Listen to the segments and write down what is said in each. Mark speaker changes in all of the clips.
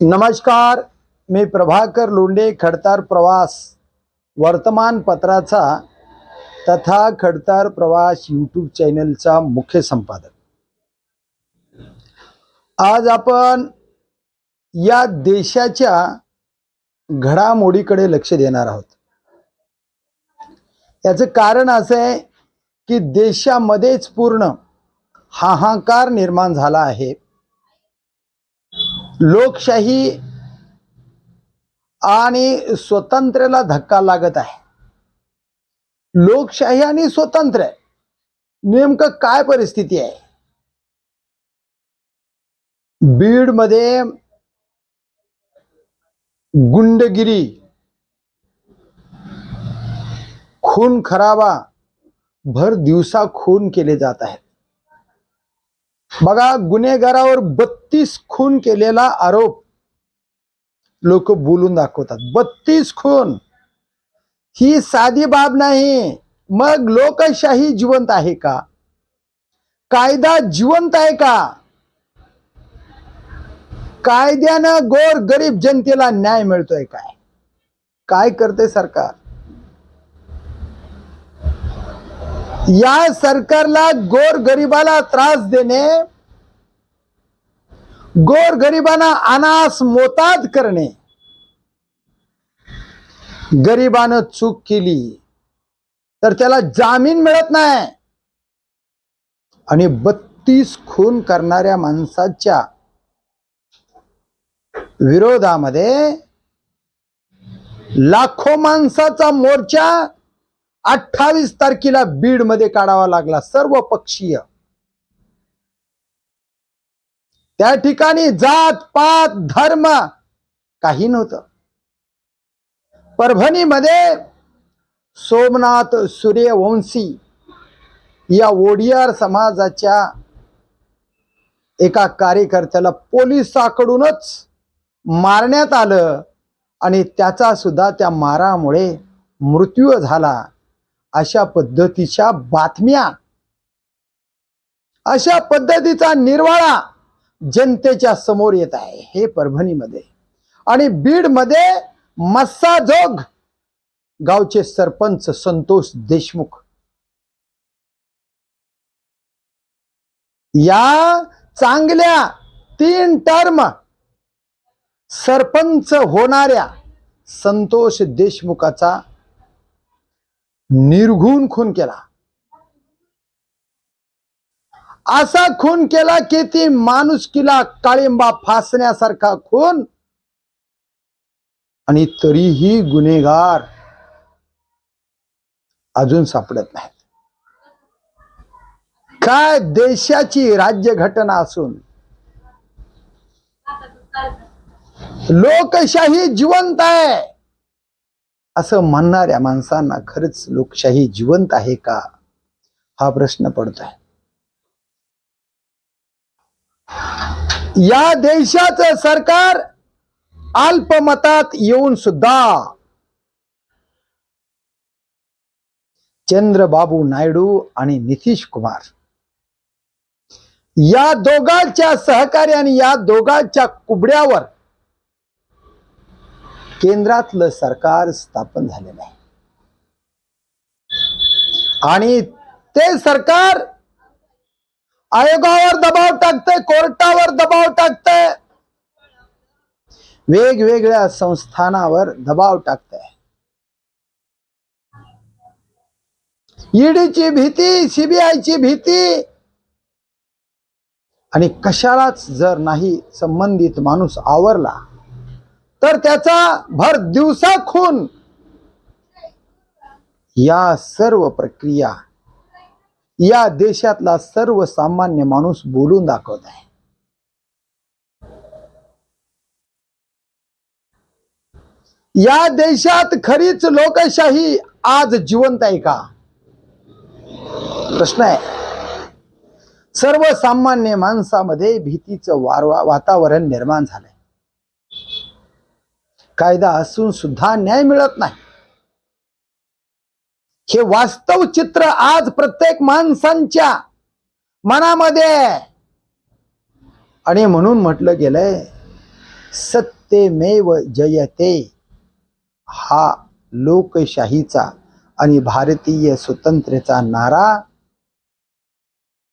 Speaker 1: नमस्कार मी प्रभाकर लोंढे खडतार प्रवास. वर्तमानपत्राचा तथा खडतार प्रवास यूट्यूब चॅनलचा मुख्य संपादक. आज आपण या देशाच्या घडामोडीकडे लक्ष देणार आहोत. याचं कारण असं आहे की देशामध्येच पूर्ण हाहाकार निर्माण झाला आहे. लोकशाही आणि स्वतंत्र्याला धक्का लागत आहे. लोकशाही आणि स्वतंत्र नेमकं काय परिस्थिती आहे? बीडमध्ये गुंडगिरी खून खराबा भर दिवसा खून केले जात आहेत. बघा गुन्हेगारावर बत्तीस खून केलेला आरोप लोक बोलून दाखवतात. बत्तीस खून. ही साधी बाब नाही. मग लोकशाही जिवंत आहे का? कायदा जिवंत आहे का? कायद्यानं गोर गरीब जनतेला न्याय मिळतोय काय? काय करते सरकार? या सरकारला गोर गरिबाला त्रास देणे गोर गरिबांना अनास मोताद करणे गरिबानं चूक केली तर त्याला जामीन मिळत नाही. आणि बत्तीस खून करणाऱ्या माणसाच्या विरोधामध्ये लाखो माणसाचा मोर्चा अठ्ठावीस तारखेला बीडमध्ये काढावा लागला सर्व पक्षीय. त्या ठिकाणी जात पात धर्म काही नव्हतं. परभणीमध्ये सोमनाथ सूर्यवंशी या ओडियार समाजाच्या एका कार्यकर्त्याला पोलिसाकडूनच मारण्यात आलं आणि त्याचा सुद्धा त्या मारामुळे मृत्यू झाला. अशा पद्धतीच्या बातम्या अशा पद्धतीचा निर्वाळा जनतेच्या समोर येत आहे हे परभणीमध्ये. आणि बीडमध्ये मस्साजोग गावचे सरपंच संतोष देशमुख. या चांगल्या तीन टर्म सरपंच होणाऱ्या संतोष देशमुखाचा निर्घुण खून केला. असा खून केला की ती माणुसकीला काळिंबा फासण्यासारखा खून आणि तरीही गुन्हेगार अजून सापडत नाहीत. काय देशाची राज्यघटना असून लोकशाही जिवंत आहे. असं म्हणणाऱ्या माणसांना खरंच लोकशाही जिवंत आहे का? हा प्रश्न पडतोय. आहे या देशाचं सरकार अल्पमतात येऊन सुद्धा चंद्रबाबू नायडू आणि नितीश कुमार या दोघांच्या सहकार्याने या दोघांच्या कुबड्यावर केंद्रातलं सरकार स्थापन झालेलं आहे आणि ते सरकार आयोगावर दबाव टाकतंय कोर्टावर दबाव टाकतंय. वेगवेगळ्या संस्थानावर दबाव टाकतंय. ईडीची भीती सीबीआयची भीती. आणि कशालाच जर नाही संबंधित माणूस आवरला तर त्याचा भर दिवसा खून या सर्व प्रक्रिया या देशातला सर्वसामान्य माणूस बोलून दाखवत आहे. या देशात खरीच लोकशाही आज जिवंत आहे का? प्रश्न आहे. सर्वसामान्य माणसामध्ये भीतीचं वारवा वातावरण निर्माण झालंय. कायदा असून सुद्धा न्याय मिळत नाही. हे वास्तव चित्र आज प्रत्येक माणसांच्या मनामध्ये. आणि म्हणून म्हटलं गेलंय सत्यमेव जयते हा लोकशाहीचा आणि भारतीय स्वतंत्र्याचा नारा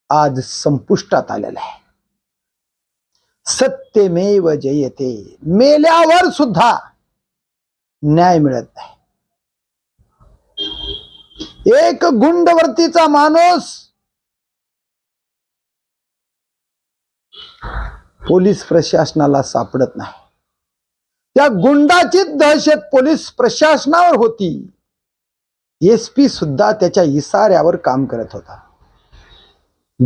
Speaker 1: आज संपुष्टात आलेला आहे. सत्यमेव जयते मेल्यावर सुद्धा न्याय मिळत नाही. एक गुंडवर्तीचा माणूस पोलीस प्रशासनाला सापडत नाही. त्या गुंडाची दहशत पोलीस प्रशासनावर होती. एस पी सुद्धा त्याच्या इशाऱ्यावर काम करत होता.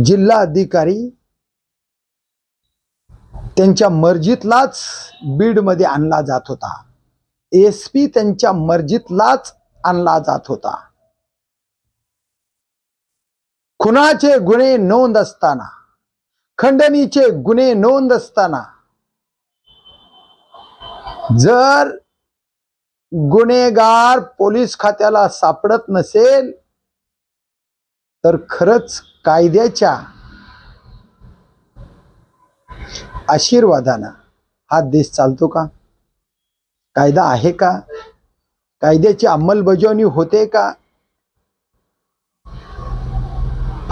Speaker 1: जिल्हा अधिकारी त्यांच्या मर्जीतलाच बीडमध्ये आणला जात होता. एस पी त्यांच्या मर्जीतलाच आणला जात होता. खुनाचे गुन्हे नोंद असताना खंडणीचे गुन्हे नोंद असताना जर गुन्हेगार पोलीस खात्याला सापडत नसेल तर खरंच कायद्याच्या आशीर्वादानं हा देश चालतो का? कायदा आहे का? कायद्याची अंमलबजावणी होते का?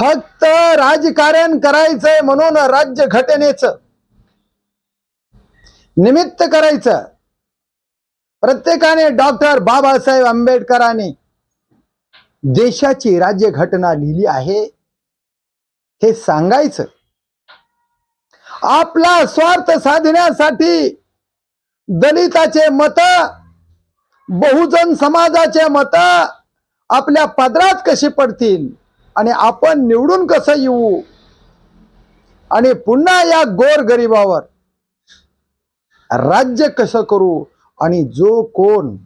Speaker 1: फक्त राजकारण करायचंय म्हणून राज्य घटनेचं निमित्त करायचं. प्रत्येकाने डॉक्टर बाबासाहेब आंबेडकरांनी देशाची राज्य घटना लिहिली आहे. हे सांगायचं. आपला स्वार्थ साधण्यासाठी दलिताचे मत बहुजन समाजाचे मत आपल्या पदरात कशी पडतील? आणि आपण निवडून कसं येऊ? आणि पुन्हा या गोर गरिबावर राज्य कसं करू? आणि जो कोण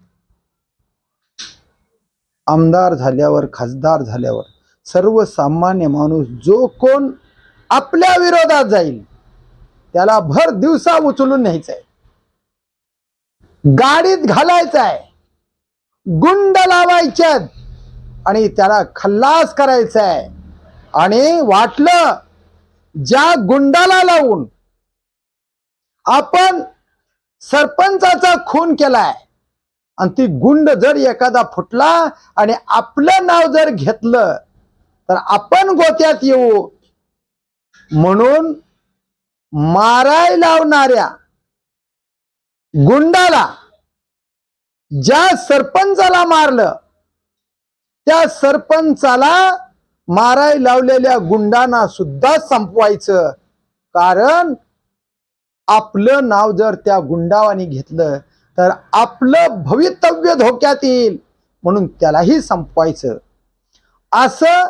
Speaker 1: आमदार झाल्यावर खासदार झाल्यावर सर्वसामान्य माणूस जो कोण आपल्या विरोधात जाईल त्याला भर दिवसा उचलून न्यायचा आहे गाडीत घालायचाय. गुंड लावायच्यात आणि त्याला खल्लास करायचा आहे आणि वाटलं ज्या गुंडाला लावून आपण सरपंचाचा खून केलाय आणि ती गुंड जर एखादा फुटला आणि आपलं नाव जर घेतलं तर आपण गोत्यात येऊ. म्हणून माराय लावणाऱ्या गुंडाला ज्या सरपंचाला मारलं त्या सरपंचाला माराय लावलेल्या गुंडांना सुद्धा संपवायचं. कारण आपलं नाव जर त्या गुंडावानी घेतलं तर आपलं भवितव्य धोक्यात येईल. म्हणून त्यालाही संपवायचं. असं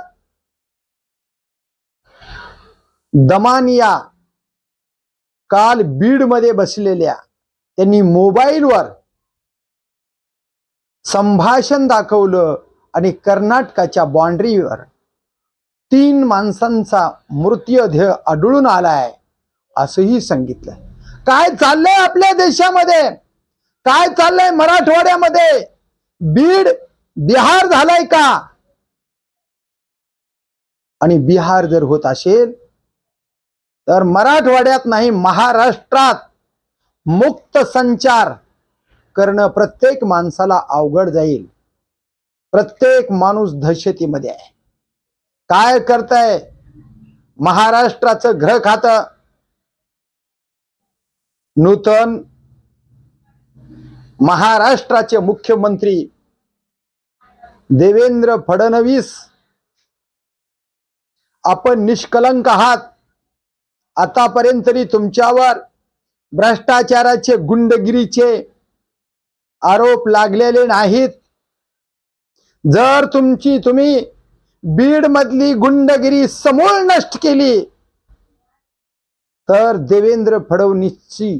Speaker 1: दमानिया काल बीडमध्ये बसलेल्या त्यांनी मोबाईलवर संभाषण दाखवलं आणि कर्नाटकाच्या बाँड्रीवर तीन माणसांचा मृत्यूदेह आढळून आलाय असंही सांगितलं काय चाललंय आपल्या देशामध्ये? काय चाललंय मराठवाड्यामध्ये? बीड बिहार झालाय का? आणि बिहार जर होत असेल तर मराठवाड्यात नाही महाराष्ट्रात. मुक्त संचार करणं प्रत्येक माणसाला अवघड जाईल. प्रत्येक माणूस दहशतीमध्ये आहे. काय करताय? महाराष्ट्राचं ग्रह खात. नूतन महाराष्ट्राचे मुख्यमंत्री देवेंद्र फडणवीस आपण निष्कलंक आहात. आतापर्यंत तरी तुमच्यावर भ्रष्टाचाराचे गुंडगिरीचे आरोप लागलेले नाहीत. जर तुमची तुम्ही बीड मधली गुंडगिरी समूळ नष्ट केली तर देवेंद्र फडणवीसची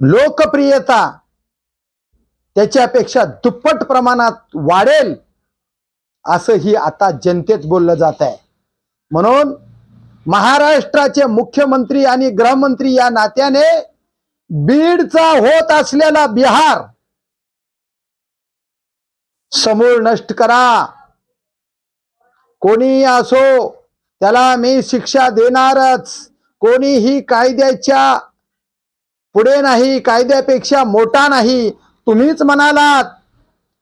Speaker 1: लोकप्रियता त्याच्यापेक्षा दुप्पट प्रमाणात वाढेल असं ही आता जनतेत बोललं जात आहे म्हणून महाराष्ट्राचे मुख्यमंत्री आणि गृहमंत्री या नात्याने बीडचा होत असलेला बिहार समूळ नष्ट करा. कोणी असो त्याला मी शिक्षा देणारच. कोणीही कायद्याच्या पुढे नाही कायद्यापेक्षा मोठा नाही. तुम्हीच म्हणालात.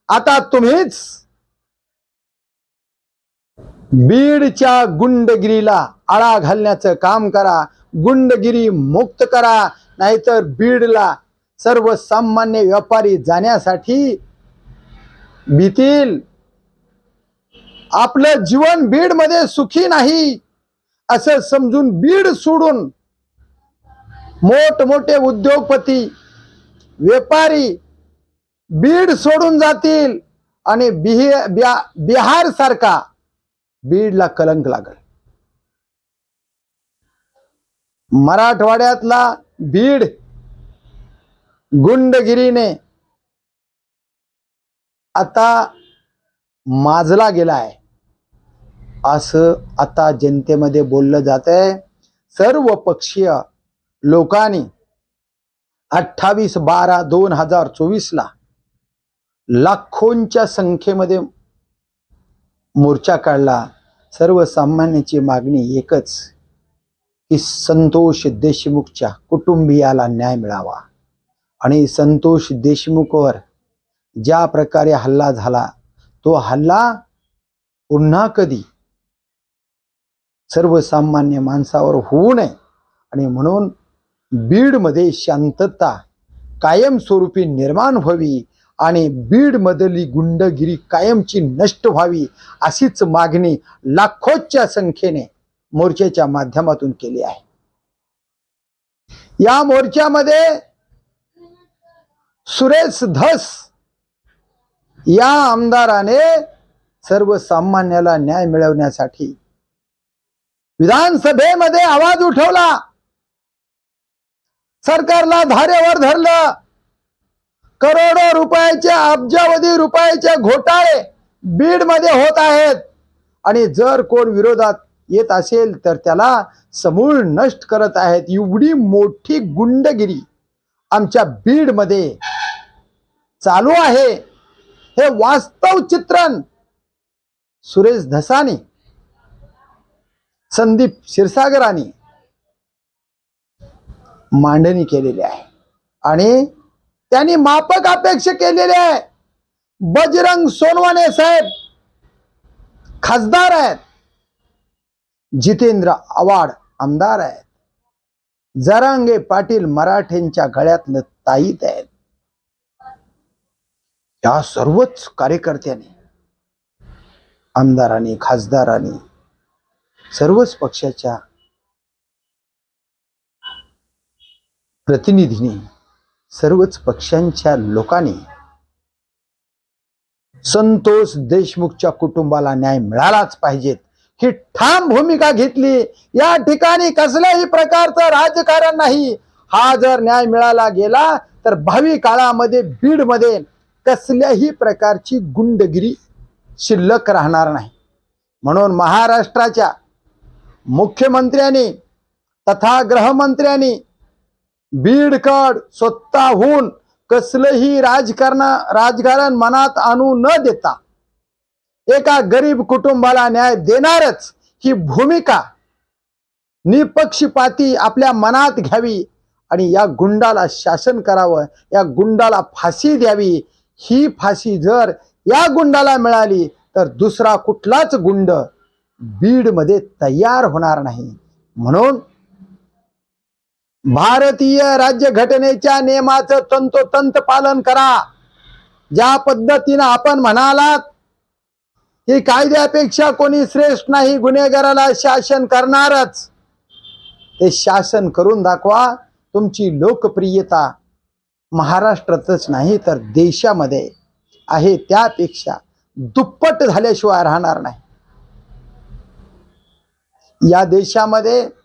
Speaker 1: आता तुम्हीच बीडच्या गुंडगिरीला आळा घालण्याचं काम करा. गुंडगिरी मुक्त करा. नाहीतर बीडला सर्वसामान्य व्यापारी जाण्यासाठी भीतील. आपलं जीवन बीडमध्ये सुखी नाही. असं समजून बीड सोडून मोठमोठे उद्योगपती व्यापारी बीड सोडून जातील. आणि बिहार सारखा बीडला कलंक लागल. मराठवाड्यातला बीड गुंडगिरीने आता माजला गेलाय. असं आता जनतेमध्ये बोललं जात आहे सर्व पक्षीय लोकांनी अठ्ठावीस बारा दोन हजार चोवीसला लाखोंच्या संख्येमध्ये मोर्चा काढला. सर्वसामान्याची मागणी एकच की संतोष देशमुखच्या कुटुंबियाला न्याय मिळावा. आणि संतोष देशमुखवर ज्या प्रकारे हल्ला झाला तो हल्ला पुन्हा कधी सर्वसामान्य माणसावर होऊ नये. आणि म्हणून बीडमध्ये शांतता कायमस्वरूपी निर्माण व्हावी आणि बीडमधली गुंडगिरी कायमची नष्ट व्हावी अशीच मागणी लाखोच्या संख्येने मोर्चाच्या माध्यमातून केली आहे. या मोर्चामध्ये सुरेश धस या आमदाराने सर्वसामान्याला न्याय मिळवण्यासाठी विधानसभेमध्ये आवाज उठवला. सरकारला धारेवर धरलं. करोडो रुपयाचे अब्जावधी रुपयाचे घोटाळे बीडमध्ये होत आहेत. आणि जर कोण विरोधात येत असेल तर त्याला समूळ नष्ट करत आहेत. एवढी मोठी गुंडगिरी आमच्या बीडमध्ये चालू आहे. हे वास्तव चित्रण सुरेश धसानी संदीप क्षीरसागरांनी मांडणी केलेली आहे. आणि त्यांनी मापक अपेक्षा केलेली आहे. बजरंग सोनवाने साहेब खासदार आहेत. जितेंद्र आवाड आमदार आहेत. जरांगे पाटील मराठ्यांच्या गळ्यातलं ताईत आहेत. या सर्वच कार्यकर्त्यांनी आमदारांनी खासदारांनी सर्वच पक्षाच्या प्रतिनिधींनी सर्वच पक्षांच्या लोकांनी संतोष देशमुखच्या कुटुंबाला न्याय मिळालाच पाहिजेत. ही ठाम भूमिका घेतली. या ठिकाणी कसल्याही प्रकारचं राजकारण नाही. हा जर न्याय मिळाला गेला तर भावी काळामध्ये बीडमध्ये कसल्याही प्रकारची गुंडगिरी शिल्लक राहणार नाही. म्हणून महाराष्ट्राच्या मुख्यमंत्र्यांनी तथा गृहमंत्र्यांनी बीडकड स्वतःहून. कसलंही राजकारण राजकारण मनात आणू न देता. एका गरीब कुटुंबाला न्याय देणारच ही भूमिका निपक्षपाती आपल्या मनात घ्यावी आणि या गुंडाला शासन करावं या गुंडाला फाशी द्यावी. ही फाशी जर या गुंडाला मिळाली तर दुसरा कुठलाच गुंड बीडमध्ये तयार होणार नाही. म्हणून भारतीय राज्यघटनेच्या नियमाचं तंतोतंत पालन करा. ज्या पद्धतीनं आपण म्हणालात की कायद्यापेक्षा कोणी श्रेष्ठ नाही गुन्हेगाराला शासन करणारच. ते शासन करून दाखवा तुमची लोकप्रियता. महाराष्ट्रातच नाही तर देशामध्ये आहे. त्यापेक्षा दुप्पट झाल्याशिवाय राहणार नाही. या देशामध्ये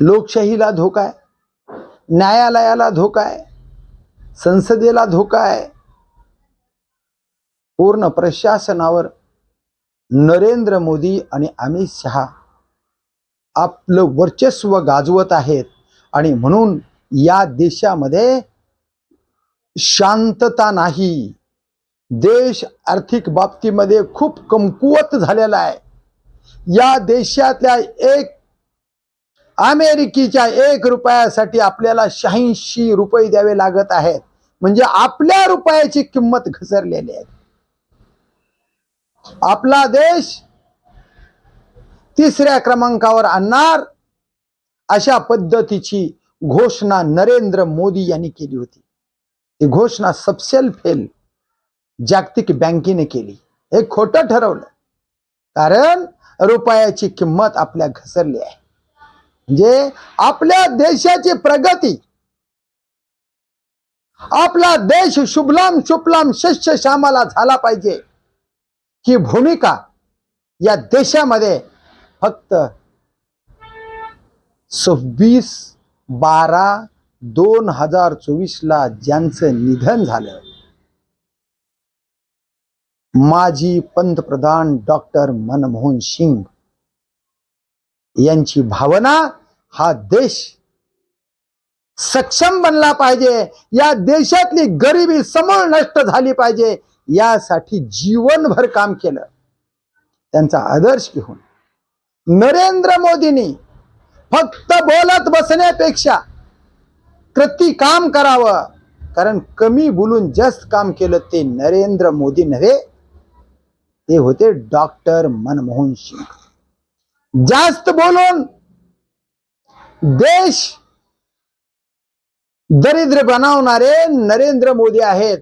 Speaker 1: लोकशाहीला धोका आहे. न्यायालयाला धोका आहे. संसदेला धोका आहे. पूर्ण प्रशासनावर नरेंद्र मोदी आणि अमित शहा आपलं वर्चस्व गाजवत आहेत आणि म्हणून या देशामध्ये शांतता नाही. देश आर्थिक बाबतीमध्ये खूप कमकुवत झालेला आहे. या देशातल्या एक अमेरिकेच्या एक रुपयासाठी आपल्याला शहाऐंशी रुपये द्यावे लागत आहेत. म्हणजे आपल्या रुपयाची किंमत घसरलेली आहे. आपला देश तिसऱ्या क्रमांकावर आणणार अशा पद्धतीची घोषणा नरेंद्र मोदी यांनी केली होती. ती घोषणा सबसेल फेल जागतिक बँकेने केली. हे खोटं ठरवलं. कारण रुपयाची किंमत आपल्या घसरली आहे. म्हणजे आपल्या देशाची प्रगती. आपला देश शुभलाम शुभलाम शस्य श्यामाला झाला पाहिजे. ही भूमिका या देशामध्ये फक्त सव्वीस बारा दोन हजार चोवीस ला ज्यांचं निधन झालं. माजी पंतप्रधान डॉक्टर मनमोहन सिंग यांची भावना हा देश सक्षम बनला पाहिजे. या देशातली गरिबी समूळ नष्ट झाली पाहिजे. यासाठी जीवनभर काम केलं. त्यांचा आदर्श घेऊन. नरेंद्र मोदींनी फक्त बोलत बसण्यापेक्षा कृती काम करावं. कारण कमी बोलून जास्त काम केलं ते नरेंद्र मोदी नव्हे ते होते डॉक्टर मनमोहन सिंग. जास्त बोलून देश दरिद्र बनवणारे नरेंद्र मोदी आहेत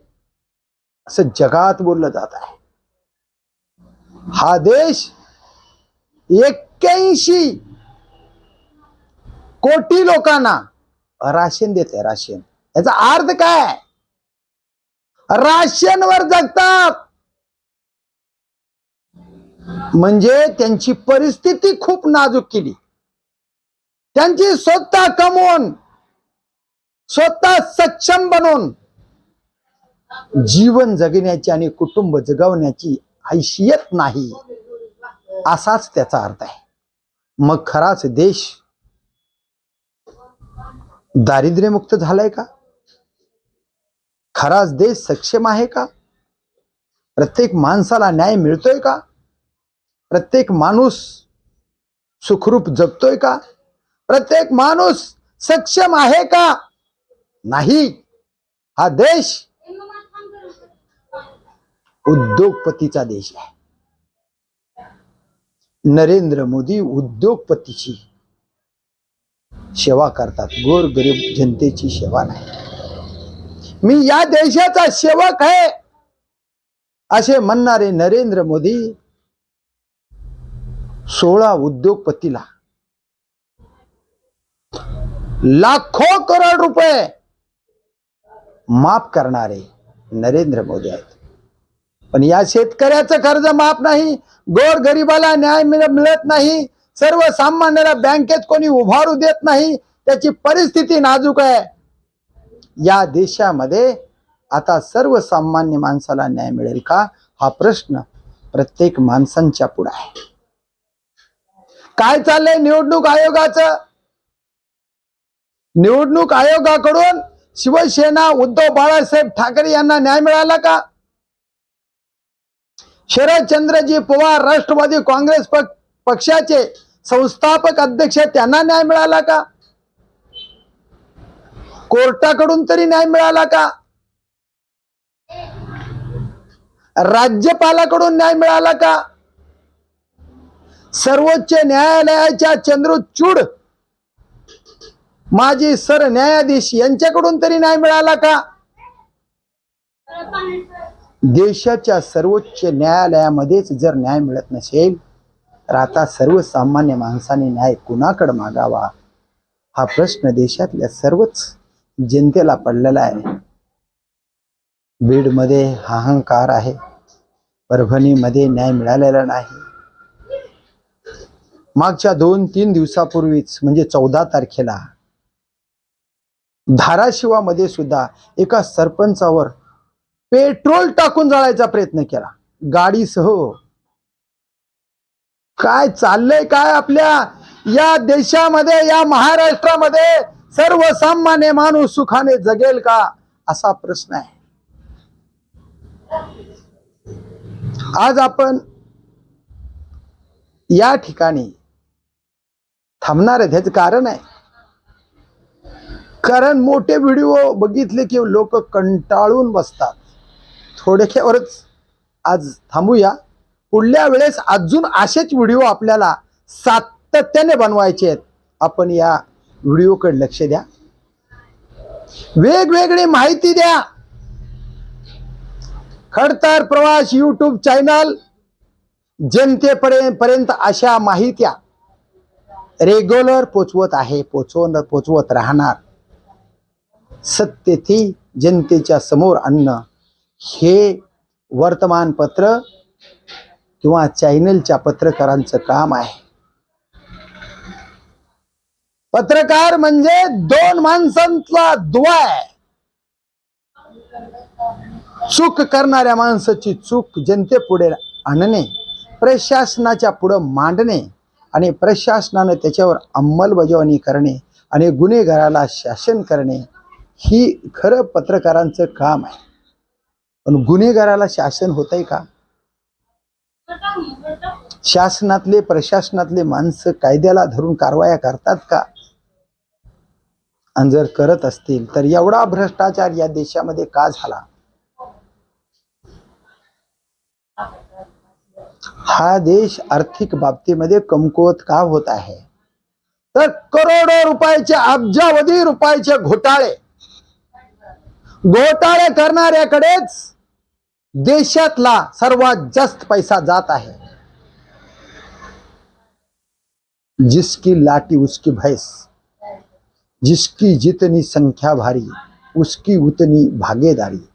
Speaker 1: असं जगात बोललं जात आहे. हा देश एक्क्याऐंशी कोटी लोकांना राशन देते राशन. याचा अर्थ काय? राशनवर जगतात. म्हणजे त्यांची परिस्थिती खूप नाजूक केली. त्यांची स्वतः कमवून स्वतः सक्षम बनवून जीवन जगण्याची आणि कुटुंब जगवण्याची हैशियत नाही असाच त्याचा अर्थ आहे. मग खराच देश दारिद्र्यमुक्त झालाय का? खराच देश सक्षम आहे का? प्रत्येक माणसाला न्याय मिळतोय का? प्रत्येक माणूस सुखरूप जगतोय का? प्रत्येक माणूस सक्षम आहे का? नाही. हा देश उद्योगपतीचा देश आहे. नरेंद्र मोदी उद्योगपतीची सेवा करतात. गोर गरीब जनतेची सेवा नाही. मी या देशाचा सेवक आहे असे म्हणणारे नरेंद्र मोदी सोळा उद्योगपतीला. लाखो करोड रुपये माफ करणारे नरेंद्र मोदी आहेत. पण या शेतकऱ्याचं कर्ज माफ नाही गोर गरिबाला न्याय मिळत नाही सर्वसामान्याला बँकेत कोणी उभारू देत नाही त्याची परिस्थिती नाजूक आहे. या देशामध्ये आता सर्वसामान्य माणसाला न्याय मिळेल का? हा प्रश्न प्रत्येक माणसांच्या पुढे आहे. काय चाललंय निवडणूक आयोगाचं? निवडणूक आयोगाकडून शिवसेना उद्धव बाळासाहेब ठाकरे यांना न्याय मिळाला का? शरदचंद्रजी पवार राष्ट्रवादी काँग्रेस पक्षाचे संस्थापक अध्यक्ष त्यांना न्याय मिळाला का? कोर्टाकडून तरी न्याय मिळाला का? राज्यपालाकडून न्याय मिळाला का? सर्वोच्च न्यायालयाच्या चंद्रचूड माजी सरन्यायाधीश यांच्याकडून तरी न्याय मिळाला का? देशाच्या सर्वोच्च न्यायालयामध्येच जर न्याय मिळत नसेल तर आता सर्वसामान्य माणसाने न्याय कुणाकडे मागावा? हा प्रश्न देशातल्या सर्वच जनतेला पडलेला आहे. बीडमध्ये हाहाकार आहे. परभणीमध्ये न्याय मिळालेला नाही. मागच्या दोन तीन दिवसापूर्वीच म्हणजे चौदा तारखेला धाराशिवामध्ये सुद्धा एका सरपंचावर पेट्रोल टाकून जाळायचा प्रयत्न केला. गाडीसह. काय चाललंय काय आपल्या या देशामध्ये या महाराष्ट्रामध्ये सर्वसामान्य माणूस सुखाने जगेल का? असा प्रश्न आहे. आज आपण या ठिकाणी थांबणार आहे त्याचं कारण आहे. कारण मोठे व्हिडिओ बघितले की लोक कंटाळून बसतात. थोडक्यावरच आज थांबूया. पुढल्या वेळेस अजून असेच व्हिडिओ आपल्याला सातत्याने बनवायचे आहेत. आपण या व्हिडिओकडे लक्ष द्या. वेगवेगळी माहिती द्या. खडतर प्रवास यूट्यूब चॅनल जनतेपर्यंत अशा माहित्या रेग्युलर पोचवत आहे पोचवण पोचवत राहणार. सत्यथी जनतेच्या समोर आणणं हे वर्तमानपत्र किंवा चॅनलच्या पत्रकारांचं काम आहे. पत्रकार म्हणजे दोन माणसांचा दुवा आहे. चूक करणाऱ्या माणसाची चूक जनतेपुढे आणणे प्रशासनाच्या पुढं मांडणे आणि प्रशासनानं त्याच्यावर अंमलबजावणी करणे आणि गुन्हेगाराला शासन करणे ही खरं पत्रकारांचं काम आहे. पण गुन्हेगाराला शासन होतंय का? शासनातले प्रशासनातले माणसं कायद्याला धरून कारवाया करतात का? आणि जर करत असतील तर एवढा भ्रष्टाचार या देशामध्ये का झाला? हा देश आर्थिक बाबतीमध्ये कमकुवत का होत आहे? तर करोडो रुपयाचे अब्जावधी रुपयाचे घोटाळे. घोटाळे करणाऱ्याकडेच देशातला सर्वात जास्त पैसा जात आहे. जिसकी लाठी उसकी भैस. जिसकी जितनी संख्या भारी उसकी उतनी भागेदारी.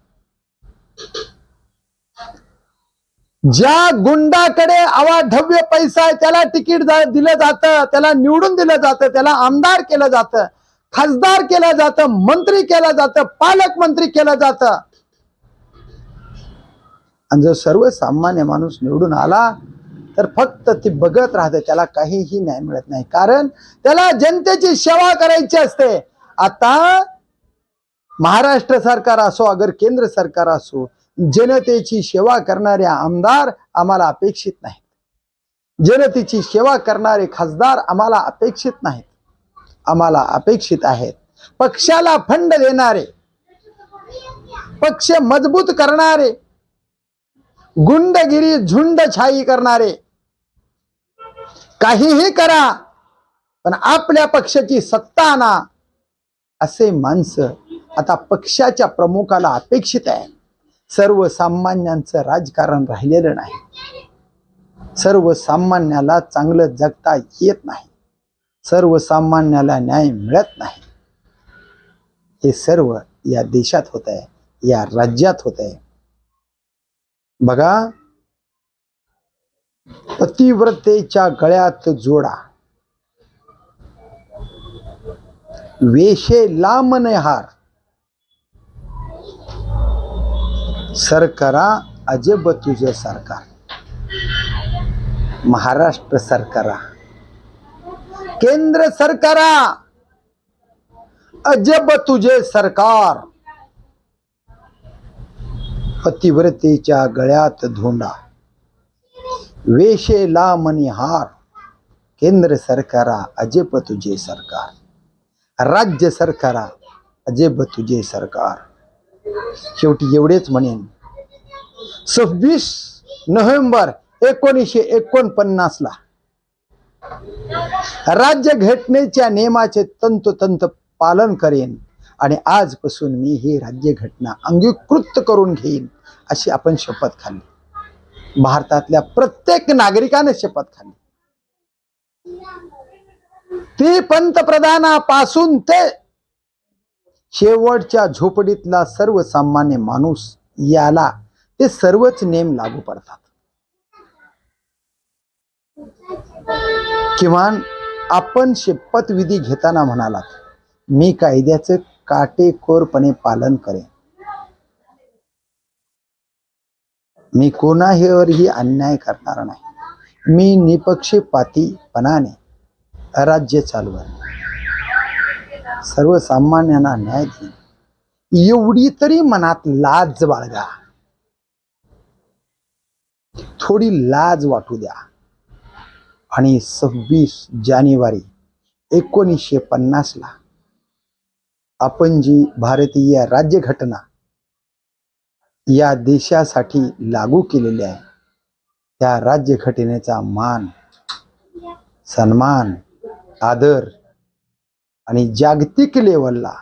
Speaker 1: ज्या गुंडाकडे अवाढव्य पैसा आहे त्याला तिकीट दिलं जातं त्याला निवडून दिलं जातं त्याला आमदार केलं जातं खासदार केलं जातं मंत्री केलं जातं पालकमंत्री केलं जातं. आणि जर सर्वसामान्य माणूस निवडून आला तर फक्त ती बघत राहते त्याला काहीही न्याय मिळत नाही. कारण त्याला जनतेची सेवा करायची असते. आता महाराष्ट्र सरकार असो अगर केंद्र सरकार असो जनतेची सेवा करणारे आमदार आम्हाला अपेक्षित नाहीत. जनतेची सेवा करणारे खासदार आम्हाला अपेक्षित नाहीत. आम्हाला अपेक्षित आहेत. पक्षाला फंड देणारे पक्ष मजबूत करणारे गुंडगिरी झुंडछाई करणारे काहीही करा पण आपल्या पक्षाची सत्ता आणा असे माणसं आता पक्षाच्या प्रमुखाला अपेक्षित आहे सर्वसामान्यांचं राजकारण राहिलेलं नाही. सर्वसामान्याला चांगलं जगता येत नाही. सर्वसामान्याला न्याय मिळत नाही. हे सर्व या देशात होत आहे या राज्यात होत आहे. बघा पतिव्रतेच्या गळ्यात जोडा. वेशे लांब हार सरकारा अजब तुझं सरकार. महाराष्ट्र सरकारा. केंद्र सरकारा. अजब तुझे सरकार. पतिव्रतेच्या गळ्यात धोंडा. वेशे लामणी हार केंद्र सरकारा अजब तुझे सरकार. राज्य सरकारा अजब तुझे सरकार. शेवटी एवढेच म्हणेन. सव्वीस नोव्हेंबर एकोणीसशे एकोणपन्नास ला राज्य घटनेच्या नियमाचे तंतोतंत पालन करेन आणि आजपासून मी ही राज्य घटना अंगीकृत करून घेईन अशी आपण शपथ खाल्ली. भारतातल्या प्रत्येक नागरिकाने शपथ खाल्ली. ती पंतप्रधानापासून ते शेवटच्या झोपडीतला सर्वसामान्य माणूस याला ते सर्वच नेम लागू पडतात. किमान आपण शपथविधी घेताना म्हणालात मी कायद्याचे काटेकोरपणे पालन करेन. मी कोणावरही अन्याय करणार नाही. मी निपक्षपातीपणाने राज्य चालवेन. सर्वसामान्यांना न्याय देईन. एवढी तरी मनात लाज बाळगा. थोडी लाज वाटू द्या. आणि सव्वीस जानेवारी एकोणीसशे पन्नासला आपण जी भारतीय राज्यघटना या देशासाठी लागू केलेली आहे त्या राज्यघटनेचा मान सन्मान आदर आणि जागतिक लेवलला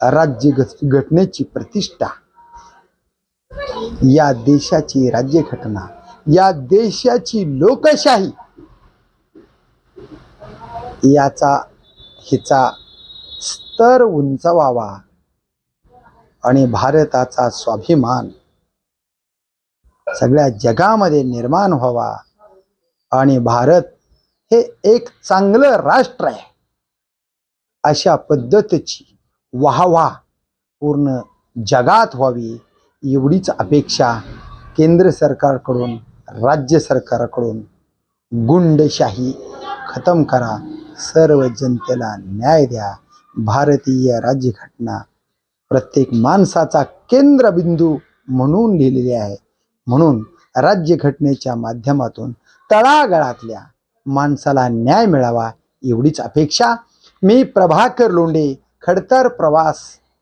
Speaker 1: राज्य घटनेची प्रतिष्ठा. या देशाची राज्यघटना या देशाची लोकशाही याचा हिचा स्तर उंचावावा आणि भारताचा स्वाभिमान सगळ्या जगामध्ये निर्माण व्हावा आणि भारत हे एक चांगलं राष्ट्र आहे. अशा पद्धतीची वाहवा पूर्ण जगात व्हावी एवढीच अपेक्षा केंद्र सरकारकडून राज्य सरकारकडून. गुंडशाही खतम करा. सर्व जनतेला न्याय द्या. भारतीय राज्यघटना प्रत्येक माणसाचा केंद्रबिंदू म्हणून लिहिलेली आहे. म्हणून राज्यघटनेच्या माध्यमातून तळागाळातल्या माणसाला न्याय मिळावा एवढीच अपेक्षा मी प्रभाकर लोंढे खडतर प्रवास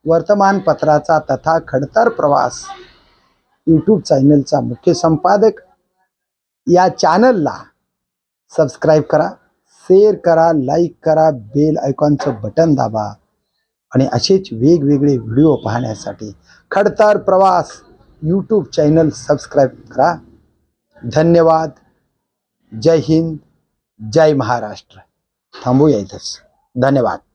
Speaker 1: वर्तमानपत्राचा तथा खडतर प्रवास यूट्यूब चॅनलचा मुख्य संपादक. या चॅनलला सबस्क्राईब करा शेअर करा लाईक करा बेल आयकॉनचं बटन दाबा आणि असेच वेगवेगळे व्हिडिओ पाहण्यासाठी खडतर प्रवास यूट्यूब चॅनल सबस्क्राईब करा. धन्यवाद. जय हिंद. जय महाराष्ट्र. थांबूया इथंच. धन्यवाद.